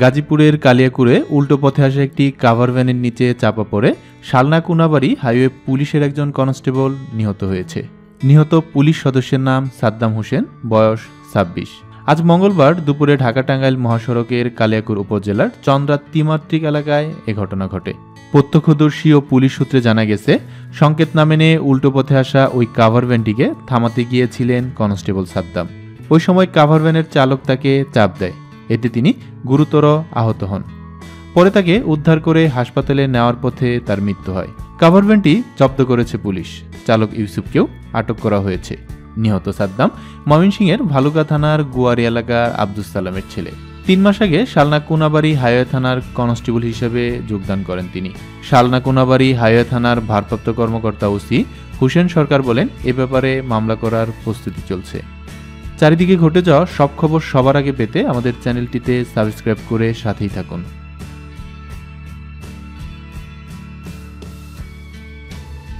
গাজীপুরের কালিয়াকুড়ে উল্টো পথে আসা একটি কাভার ভ্যানের নিচে চাপা পড়ে শালনা কুনাবাড়ি হাইওয়ে পুলিশের একজন কনস্টেবল নিহত হয়েছে। নিহত পুলিশ সদস্যের নাম সাদ্দাম হোসেন, বয়স ছাব্বিশ। আজ মঙ্গলবার দুপুরে ঢাকা টাঙ্গাইল মহাসড়কের কালিয়াকুর উপজেলার চন্দ্রা ত্রিমাত্রিক এলাকায় এ ঘটনা ঘটে। প্রত্যক্ষদর্শী ও পুলিশ সূত্রে জানা গেছে, সংকেত না মেনে উল্টো পথে আসা ওই কাভার ভ্যানটিকে থামাতে গিয়েছিলেন কনস্টেবল সাদ্দাম। ওই সময় কাভার ভ্যানের চালক তাকে চাপ দেয়। এতে তিনি গুরুতর আহত হন। পরে তাকে উদ্ধার করে হাসপাতালে নেওয়ার পথে তার মৃত্যু হয়। কাভার ভ্যানটি জব্দ করেছে পুলিশ। চালক ইউসুফকেও আটক করা হয়েছে। নিহত সাদ্দাম ময়মনসিংহের ভালুকা থানার গুয়ারি এলাকার আব্দুল সালামের ছেলে। তিন মাস আগে শালনা কোনাবাড়ি হাইওয়ে থানার কনস্টেবল হিসেবে যোগদান করেন তিনি। শালনা কোনাবাড়ি হাইওয়ে থানার ভারপ্রাপ্ত কর্মকর্তা ওসি হুসেন সরকার বলেন, এ ব্যাপারে মামলা করার প্রস্তুতি চলছে। চারিদিকে ঘটে যাওয়া সব খবর সবার আগে পেতে আমাদের চ্যানেলটিতে সাবস্ক্রাইব করে সাথেই থাকুন।